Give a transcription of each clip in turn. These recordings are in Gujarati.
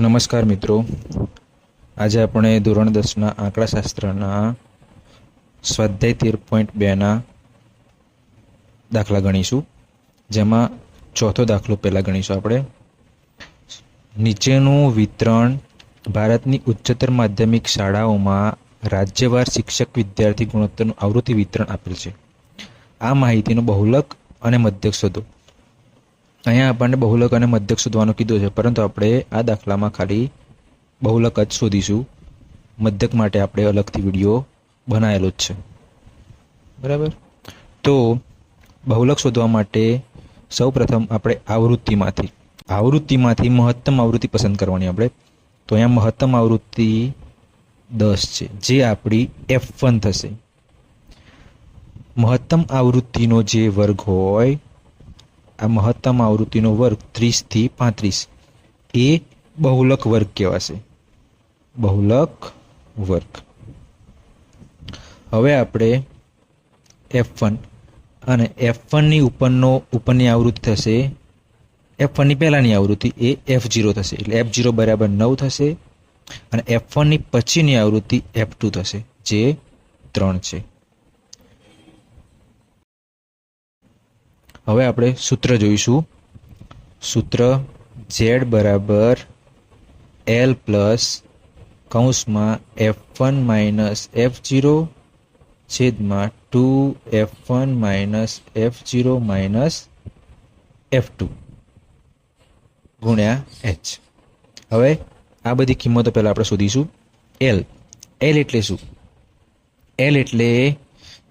નમસ્કાર મિત્રો. આજે આપણે ધોરણ દસના આંકડાશાસ્ત્રના સ્વાધ્યાય તેર પોઈન્ટ બેના દાખલા ગણીશું. જેમાં ચોથો દાખલો પહેલાં ગણીશું આપણે. નીચેનું વિતરણ ભારતની ઉચ્ચતર માધ્યમિક શાળાઓમાં રાજ્યવાર શિક્ષક વિદ્યાર્થી ગુણોત્તરનું આવૃત્તિ વિતરણ આપેલ છે. આ માહિતીનો બહુલક અને મધ્યક શોધો. અહીંયા આપણને બહુલક અને મધ્યક શોધવાનું કીધું છે, પરંતુ આપણે આ દાખલામાં ખાલી બહુલક જ શોધીશું. મધ્યક માટે આપણે અલગથી વીડિયો બનાવેલો જ છે. બરાબર? તો બહુલક શોધવા માટે સૌ પ્રથમ આપણે આવૃત્તિમાંથી આવૃત્તિમાંથી મહત્તમ આવૃત્તિ પસંદ કરવાની આપણે. તો અહીંયા મહત્તમ આવૃત્તિ દસ છે, જે આપણી એફ વન થશે. મહત્તમ આવૃત્તિનો જે વર્ગ હોય આ મહત્તમ આવૃત્તિનો વર્ગ ત્રીસથી પાંત્રીસ. એ બહુલક વર્ગ કહેવાશે. બહુલક વર્ગ. હવે આપણે એફ વન અને એફ વનની ઉપરનો ઉપરની આવૃત્તિ થશે. એફ વનની પહેલાંની આવૃત્તિ એ એફ જીરો થશે. એટલે એફ જીરો બરાબર નવ થશે અને એફ વનની પછીની આવૃત્તિ એફ ટુ થશે, જે ત્રણ છે. હવે આપણે સૂત્ર જોઈશું. સૂત્ર ઝેડ બરાબર એલ પ્લસ કૌંસમાં F one minus F zero છેદમાં two F one minus F zero minus F two ગુણ્યા એચ હવે આ બધી કિંમતો પહેલાં આપણે શોધીશું. એલ એલ એટલે શું? એલ એટલે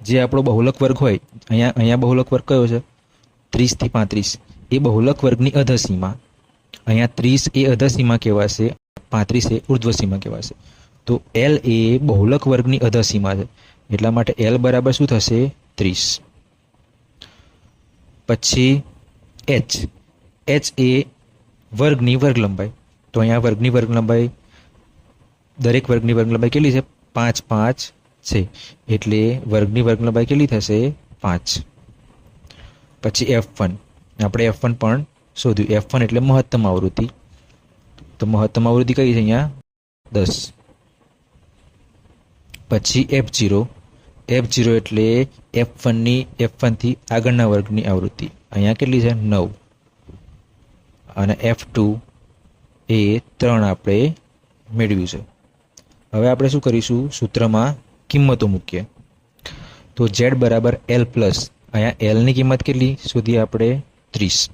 જે આપણો બહુલક વર્ગ હોય, અહીંયા અહીંયા બહુલક વર્ગ કયો છે? ત્રીસથી પાંત્રીસ. એ બહુલક વર્ગની અધસીમા. અહીંયા ત્રીસ એ અધસીમા કહેવાશે, પાંત્રીસ એ ઉર્ધ્વસીમા કહેવાશે. તો એલ એ બહુલક વર્ગની અધસીમા છે. એટલા માટે એલ બરાબર શું થશે? ત્રીસ. પછી એચ એચ એ વર્ગની વર્ગ લંબાઈ તો અહીંયા વર્ગની વર્ગ લંબાઈ દરેક વર્ગની વર્ગ લંબાઈ કેટલી છે? પાંચ પાંચ છે. એટલે વર્ગની વર્ગ લંબાઈ કેટલી થશે? પાંચ. પછી એફ વન આપણે એફ વન પણ શોધ્યું. એફ વન એટલે મહત્તમ આવૃત્તિ. તો મહત્તમ આવૃત્તિ કઈ છે અહીંયા? દસ. પછી એફ જીરો એફ જીરો એટલે એફ વનની એફ વનથી આગળના વર્ગની આવૃત્તિ. અહીંયા કેટલી છે? નવ. અને એફ ટુ એ ત્રણ આપણે મેળવ્યું છે. હવે આપણે શું કરીશું? સૂત્રમાં કિંમતો મૂકીએ. તો ઝેડ બરાબર એલ પ્લસ અહીંયા એલની કિંમત કેટલી શોધી આપણે ત્રીસ.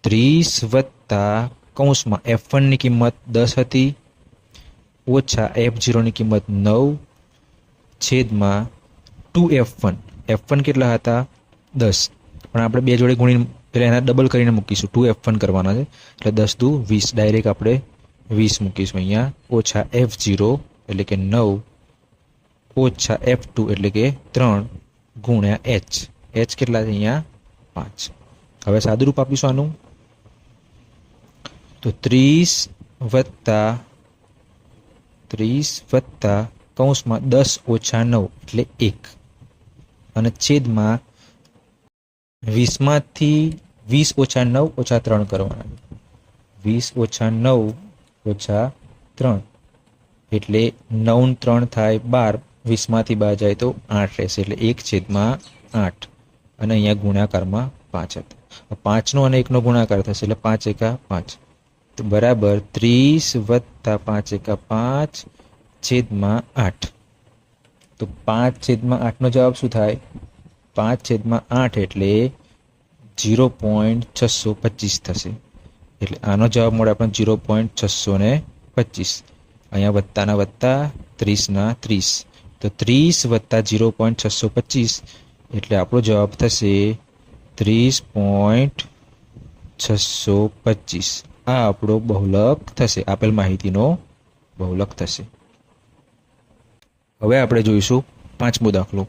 ત્રીસ વત્તા કૌંસમાં એફ વનની કિંમત દસ હતી, ઓછા એફ જીરોની કિંમત નવ, છેદમાં two F one F one કેટલા હતા? દસ. પણ આપણે બે જોડે ગુણી એટલે એના ડબલ કરીને મૂકીશું. ટુ એફ વન કરવાના છે. એટલે દસ દુ વીસ. ડાયરેક્ટ આપણે વીસ મૂકીશું અહીંયા. ઓછા એફ જીરો એટલે કે નવ, ઓછા એફ ટુ એટલે કે ત્રણ ગુણ્યા એચ એચ કેટલા છે અહીંયા? પાંચ. હવે સાદુરૂપ આપીશું આનું. તો ત્રીસ વત્તા ત્રીસ વત્તા કૌંસમાં દસ ઓછા નવ, એટલે એક. અને છેદમાં વીસમાંથી વીસ ઓછા નવ ઓછા ત્રણ કરવાના. વીસ ઓછા નવ ઓછા ત્રણ. એટલે નવ ત્રણ થાય બાર, વીસમાંથી બાર જાય તો આઠ રહેશે. એટલે એક છેદમાં આઠ. અને અહીંયા ગુણાકારમાં પાંચ હતા. પાંચનો અને એકનો ગુણાકાર થશે એટલે પાંચ એકા પાંચ. તો બરાબર ત્રીસ વત્તા પાંચ એકા પાંચ છેદમાં આઠ. તો પાંચ છેદમાં આઠનો જવાબ શું થાય? પાંચ છેદમાં આઠ એટલે જીરો પોઈન્ટ છસો પચીસ થશે. એટલે આનો જવાબ મળે આપણને જીરો પોઈન્ટ છસો ને પચીસ. અહીંયા વત્તાના વત્તા ત્રીસના ત્રીસ. તો ત્રીસ વત્તા જીરો પોઈન્ટ છસો પચીસ એટલે આપણો જવાબ થશે ત્રીસ પોઈન્ટ છસો પચીસ. આ આપણો બહુલક થશે. આપેલ માહિતીનો બહુલક થશે. હવે આપણે જોઈશું પાંચમો દાખલો.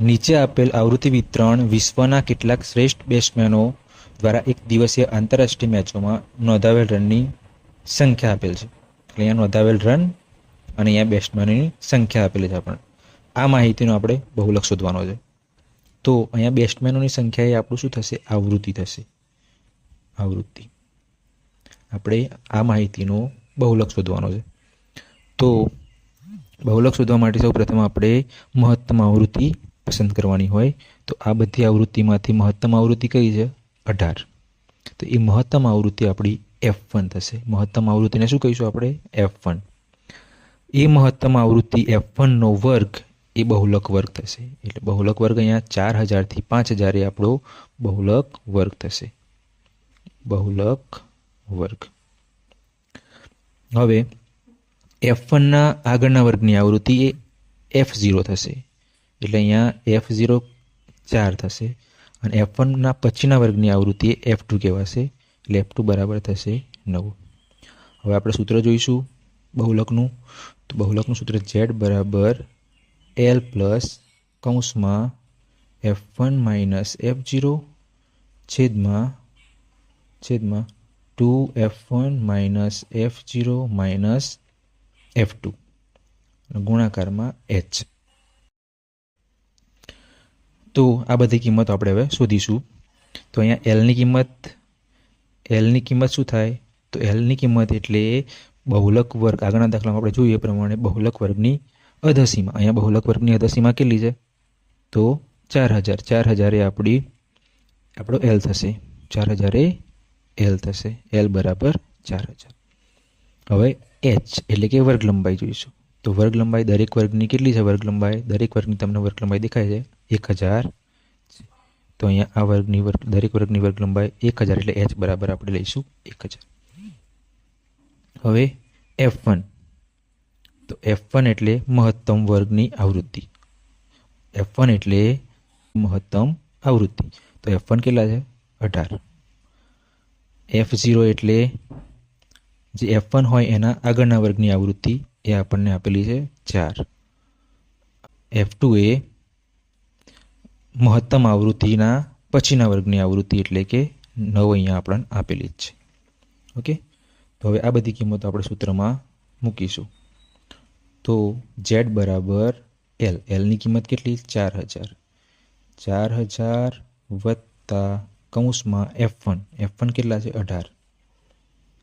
નીચે આપેલ આવૃત્તિ વિતરણ વિશ્વના કેટલાક શ્રેષ્ઠ બેટ્સમેનો દ્વારા એક દિવસીય આંતરરાષ્ટ્રીય મેચોમાં નોંધાવેલ રનની સંખ્યા આપેલ છે. એટલે અહીંયા નોંધાવેલ રન અને અહીંયા બેટ્સમેનની સંખ્યા આપેલી છે આપણને. આ માહિતીનો આપણે બહુલક શોધવાનો છે. તો અહીંયા બેસ્ટમેનોની સંખ્યા એ આપણું શું થશે? આવૃત્તિ થશે. આવૃત્તિ. આપણે આ માહિતીનો બહુલક શોધવાનો છે. તો બહુલક શોધવા માટે સૌ પ્રથમ આપણે મહત્તમ આવૃત્તિ પસંદ કરવાની હોય. તો આ બધી આવૃત્તિમાંથી મહત્તમ આવૃત્તિ કઈ છે? અઢાર. તો એ મહત્તમ આવૃત્તિ આપણી એફ વન થશે. મહત્તમ આવૃત્તિને શું કહીશું આપણે? એફ વન એ મહત્તમ આવૃત્તિ એફ વનનો વર્ગ એ બહુલક વર્ગ થશે. એટલે બહુલક વર્ગ અહીંયા ચાર હજારથી પાંચ હજાર એ આપણો બહુલક વર્ગ થશે. બહુલક વર્ગ. હવે એફ વનના આગળના વર્ગની આવૃત્તિ એ એફ ઝીરો થશે. એટલે અહીંયા એફ ઝીરો ચાર થશે અને એફ વનના પછીના વર્ગની આવૃત્તિ એ એફ ટુ કહેવાશે. એટલે એફ ટુ બરાબર થશે નવું. હવે આપણે સૂત્ર જોઈશું બહુલકનું. તો બહુલકનું સૂત્ર ઝેડ બરાબર એલ પ્લસ કૌંસમાં F one minus F zero છેદમાં છેદમાં two F one minus F zero minus F two ગુણાકારમાં એચ તો આ બધી કિંમતો આપણે હવે શોધીશું. તો અહીંયા એલની કિંમત એલની કિંમત શું થાય? તો એલની કિંમત એટલે બહુલક વર્ગ. આગળના દાખલામાં આપણે જોઈએ પ્રમાણે બહુલક વર્ગની અધસીમા. અહીંયા બહુલક વર્ગની અધસીમા કેટલી છે? તો ચાર હજાર. ચાર હજારે આપણી, આપણો એલ થશે. ચાર હજારે એલ થશે. એલ બરાબર ચાર હજાર. હવે એચ, એટલે કે વર્ગ લંબાઈ જોઈશું. તો વર્ગ લંબાઈ દરેક વર્ગની કેટલી છે વર્ગ લંબાઈ? દરેક વર્ગની તમને વર્ગ લંબાઈ દેખાય છે. એક હજાર. તો અહીંયા આ વર્ગની વર્ગ, દરેક વર્ગની વર્ગ લંબાઈ એક હજાર, એટલે એચ બરાબર આપણે લઈશું એક હજાર. હવે એફ વન. તો એફ વન એટલે મહત્તમ વર્ગની આવૃત્તિ. એફ વન એટલે મહત્તમ આવૃત્તિ. તો એફ વન કેટલા છે? અઢાર. એફ ઝીરો એટલે જે એફ વન હોય એના આગળના વર્ગની આવૃત્તિ એ આપણને આપેલી છે ચાર. એફ ટુ એ મહત્તમ આવૃત્તિના પછીના વર્ગની આવૃત્તિ એટલે કે નવ અહીંયા આપણને આપેલી જ છે. ઓકે? તો હવે આ બધી કિંમતો આપણે સૂત્રમાં મૂકીશું. તો ઝેડ બરાબર એલ એલની કિંમત કેટલી? ચાર હજાર. ચાર હજાર વત્તા કૌંસમાં એફ વન એફ વન કેટલા છે? અઢાર.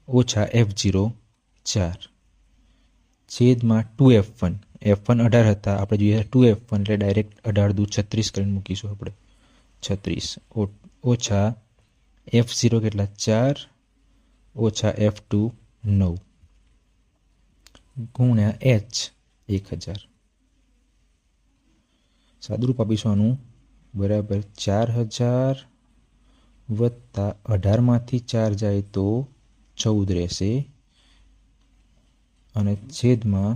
ઓછા એફ ઝીરો ચાર. છેદમાં two F one F one અઢાર હતા. આપણે જોઈએ ટુ એફ વન એટલે ડાયરેક્ટ અઢાર દૂ છત્રીસ કરીને મૂકીશું આપણે. છત્રીસ. ઓછા એફ ઝીરો કેટલા? ચાર. ઓછા એફ ટુ નવ. ગુણ્યા એચ એક હજાર. સાદુરૂપ આપીશું બરાબર ચાર હજાર વત્તા અઢારમાંથી ચાર જાય તો ચૌદ રહેશે. અને છેદમાં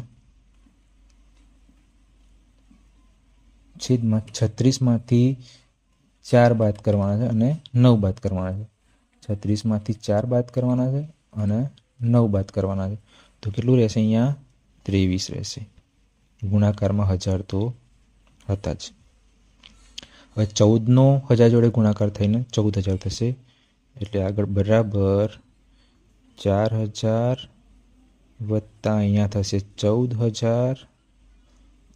છેદમાં છત્રીસમાંથી ચાર બાદ કરવાના છે અને નવ બાદ કરવાના છે. છત્રીસમાંથી ચાર બાદ કરવાના છે અને નવ બાદ કરવાના છે. તો કેટલું રહેશે અહીંયા? ત્રેવીસ રહેશે. ગુણાકારમાં હજાર તો હતા જ. હવે ચૌદનો હજાર જોડે ગુણાકાર થઈને ચૌદ હજાર થશે. એટલે આગળ બરાબર ચાર હજાર વત્તા અહીંયા થશે ચૌદ હજાર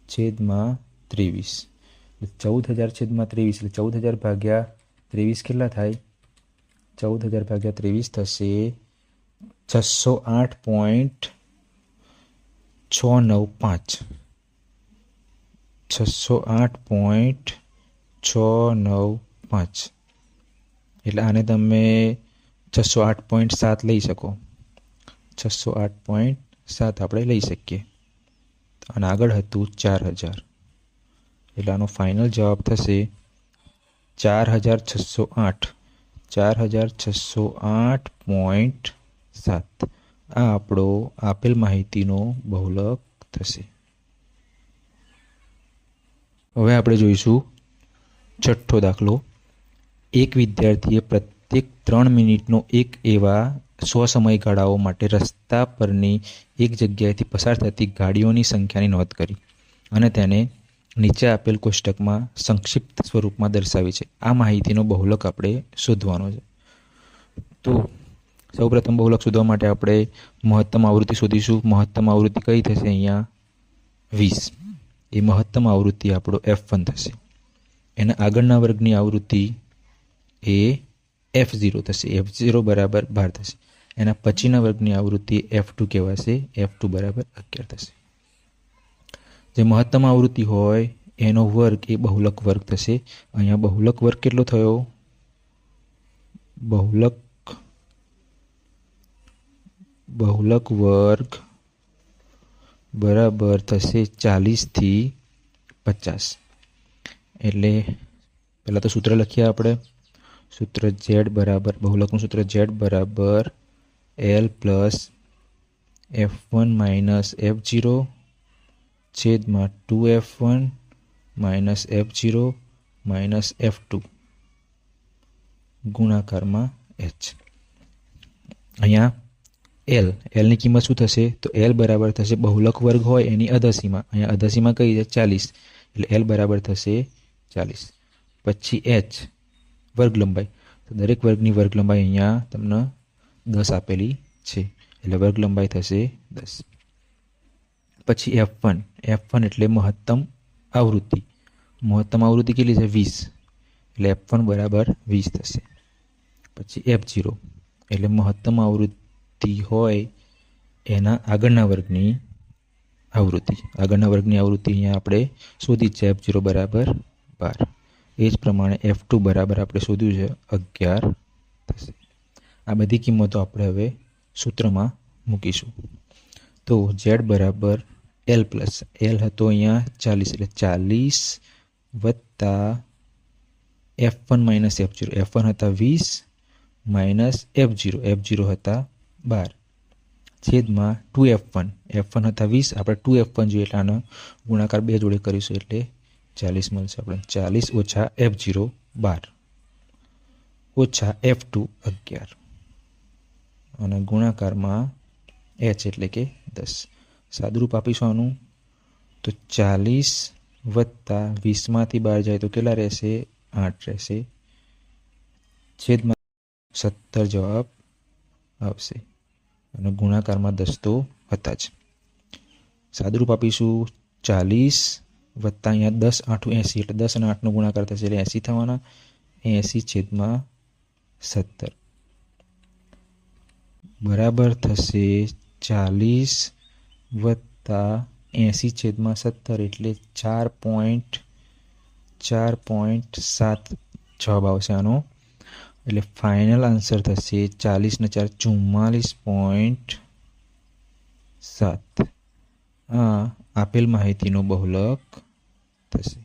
છેદમાં ત્રેવીસ. ચૌદ હજાર છેદમાં ત્રેવીસ, એટલે ચૌદ હજાર ભાગ્યા ત્રેવીસ કેટલા થાય? ચૌદ હજાર ભાગ્યા ત્રેવીસ થશે છસો આઠ પોઈન્ટ છ નવ પાંચ. છસો આઠ પોઈન્ટ છ નવ પાંચ. એટલે આને તમે છસો આઠ પોઈન્ટ સાત લઈ શકો. છસો આઠ પોઈન્ટ સાત આપણે લઈ શકીએ. અને આગળ હતું ચાર હજાર. એટલે આનો ફાઇનલ જવાબ થશે ચાર હજાર છસો આઠ. ચાર હજાર છસો આઠ પોઈન્ટ સાત. આ આપણો આપેલ માહિતીનો બહુલક થશે. હવે આપણે જોઈશું છઠ્ઠો દાખલો. એક વિદ્યાર્થીએ પ્રત્યેક ત્રણ મિનિટનો એક એવા સો સમયગાળાઓ માટે રસ્તા પરની એક જગ્યાએથી પસાર થતી ગાડીઓની સંખ્યાની નોંધ કરી અને તેને નીચે આપેલ કોષ્ટકમાં સંક્ષિપ્ત સ્વરૂપમાં દર્શાવી છે. આ માહિતીનો બહુલક આપણે શોધવાનો છે. તો સૌપ્રથમ બહુલક શોધવા માટે આપણે મહત્તમ આવૃત્તિ શોધીશું. મહત્તમ આવૃત્તિ કઈ થશે અહીંયા? વીસ. એ મહત્તમ આવૃત્તિ આપણો એફ વન થશે. એના આગળના વર્ગની આવૃત્તિ એ એફ ઝીરો થશે. એફ ઝીરો બરાબર બાર થશે. એના પછીના વર્ગની આવૃત્તિ એફ ટુ કહેવાશે. એફ ટુ બરાબર અગિયાર થશે. જે મહત્તમ આવૃત્તિ હોય, એનો વર્ગ એ બહુલક વર્ગ થશે. અહીંયા બહુલક વર્ગ કેટલો થયો? બહુલક બહુલક વર્ગ બરાબર થશે ચાલીસથી પચાસ. એટલે પહેલાં તો સૂત્ર લખીએ આપણે. સૂત્ર ઝેડ બરાબર, બહુલકનું સૂત્ર ઝેડ બરાબર L plus F one minus F zero છેદમાં two F one minus F zero minus F two ગુણાકારમાં એચ. અહીંયા એલ એલની કિંમત શું થશે? તો એલ બરાબર થશે બહુલક વર્ગ હોય એની અધસીમાં. અહીંયા અધસીમાં કઈ છે? ચાલીસ. એટલે એલ બરાબર થશે ચાલીસ. પછી એચ વર્ગ લંબાઈ તો દરેક વર્ગની વર્ગ લંબાઈ અહીંયા તમને દસ આપેલી છે. એટલે વર્ગ લંબાઈ થશે દસ. પછી એફ વન એફ વન એટલે મહત્તમ આવૃત્તિ. મહત્તમ આવૃત્તિ કેટલી છે? વીસ. એટલે એફ વન બરાબર વીસ થશે. પછી એફ જીરો એટલે મહત્તમ આવૃત્તિ હોય એના આગળના વર્ગની આવૃત્તિ. આગળના વર્ગની આવૃત્તિ અહીંયા આપણે શોધી છે એફ જીરો બરાબર બાર. એ જ પ્રમાણે એફ ટુ બરાબર આપણે શોધ્યું છે, અગિયાર થશે. આ બધી કિંમતો આપણે હવે સૂત્રમાં મૂકીશું. તો ઝેડ બરાબર એલ પ્લસ એલ હતો અહીંયા ચાલીસ, એટલે ચાલીસ વત્તા F one minus F zero F one હતા વીસ minus F zero F zero હતા બાર. છેદમાં two F one. F one હતા વીસ. આપણે ટુ એફ વન જોઈએ એટલે આનો ગુણાકાર બે જોડે કરીશું એટલે ચાલીસ મળશે. આપણે ચાલીસ ઓછા એફ જીરો બાર. ઓછા એફ ટુ અગિયાર. અને ગુણાકારમાં એચ એટલે કે દસ. સાદુરૂપ આપીશું આનું. તો ચાલીસ વત્તા વીસમાંથી બાર જાય તો કેટલા રહેશે? આઠ રહેશે. છેદમાં સત્તર જવાબ આવશે. અને ગુણાકારમાં દસ હતા જ. સાદુરૂપ આપીશું ચાલીસ વત્તા અહીંયા દસ, આઠું, એંસી, એટલે દસ અને આઠનો ગુણાકાર થશે એટલે એંસી થવાના. એંસી છેદમાં સત્તર. બરાબર થશે ચાલીસ વત્તા એંસી છેદમાં સત્તર એટલે ચાર પોઈન્ટ ચાર પોઈન્ટ સાત જવાબ આવશે આનો. એટલે ફાઇનલ આન્સર થશે ચાલીસને ચાર ચુમ્માલીસ પોઈન્ટ સાત. આ આપેલ માહિતીનો બહુલક થશે.